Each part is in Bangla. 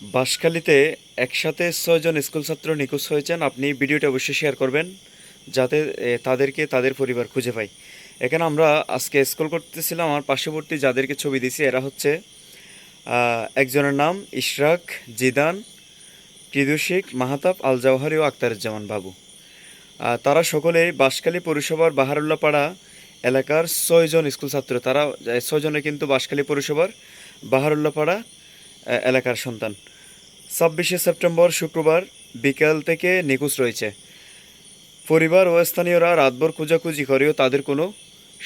বাঁশখালীতে একসাথে ছয়জন স্কুল ছাত্র নিখোঁজ হয়েছেন। আপনি ভিডিওটা অবশ্যই শেয়ার করবেন, যাতে তাদেরকে তাদের পরিবার খুঁজে পায়। এখানে আমরা আজকে স্কুল করতেছিলাম আমার পার্শ্ববর্তী যাদেরকে ছবি দিছি, এরা হচ্ছে একজনের নাম ইশরাক, জিদান প্রিদুশিক মাহাতাব আল জাওহারি ও আক্তারুজ্জামান বাবু। তারা সকলেই বাঁশখালী পৌরসভার বাহারুল্লাপাড়া এলাকার ছয়জন স্কুল ছাত্র। তারা ছয়জনে কিন্তু বাঁশখালী পৌরসভার বাহারুল্লাপাড়া এলাকার সন্তান। ছাব্বিশে সেপ্টেম্বর শুক্রবার বিকেল থেকে নিখোঁজ রয়েছে। পরিবার ও স্থানীয়রা রাতভর খোঁজাখুঁজি করেও তাদের কোনো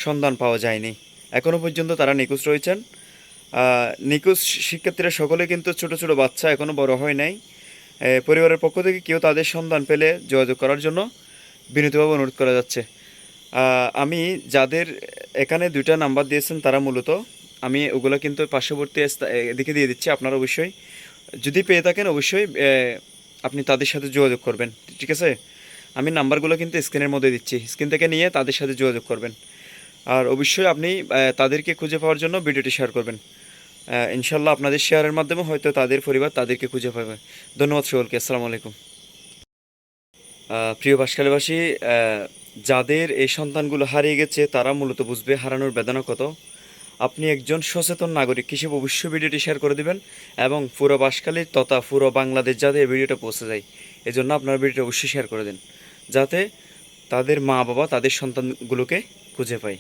সন্ধান পাওয়া যায়নি। এখনও পর্যন্ত তারা নিখোঁজ রয়েছেন। নিখোঁজ শিক্ষার্থীরা সকলে কিন্তু ছোট ছোট বাচ্চা এখনও বড় হয় নাই। পরিবারের পক্ষ থেকে কেউ তাদের সন্ধান পেলে যোগাযোগ করার জন্য বিনীতভাবে অনুরোধ করা যাচ্ছে। আমি যাদের এখানে দুইটা নাম্বার দিয়েছেন তারা মূলত আমি ওগুলো কিন্তু পার্শ্ববর্তী এদিকে দিয়ে দিচ্ছি আপনারা অবশ্যই। যদি পেয়ে থাকেন অবশ্যই আপনি তাদের সাথে যোগাযোগ করবেন, ঠিক আছে? আমি নাম্বারগুলো কিন্তু স্ক্রিনের মধ্যে দিচ্ছি। স্ক্রিন থেকে নিয়ে তাদের সাথে যোগাযোগ করবেন। আর অবশ্যই আপনি তাদেরকে খুঁজে পাওয়ার জন্য ভিডিওটি শেয়ার করবেন। ইনশাল্লাহ আপনাদের শেয়ারের মাধ্যমে হয়তো তাদের পরিবার তাদেরকে খুঁজে পাবে। ধন্যবাদ সকলকে, আসসালামু আলাইকুম। প্রিয় বাসকালীবাসী যাদের এই সন্তানগুলো হারিয়ে গেছে, তারা মূলত বুঝবে হারানোর বেদনা কত। আপনি একজন সচেতন নাগরিক। হিসেবে অবশ্যই ভিডিওটি শেয়ার করে দেবেন এবং পুরো বাসকালী তথা পুরো বাংলাদেশ যাতে এই ভিডিওটা পৌঁছে যায়। এই জন্য আপনার ভিডিওটা অবশ্যই শেয়ার করে দিন, যাতে তাদের মা বাবা তাদের সন্তানগুলোকে খুঁজে পায়।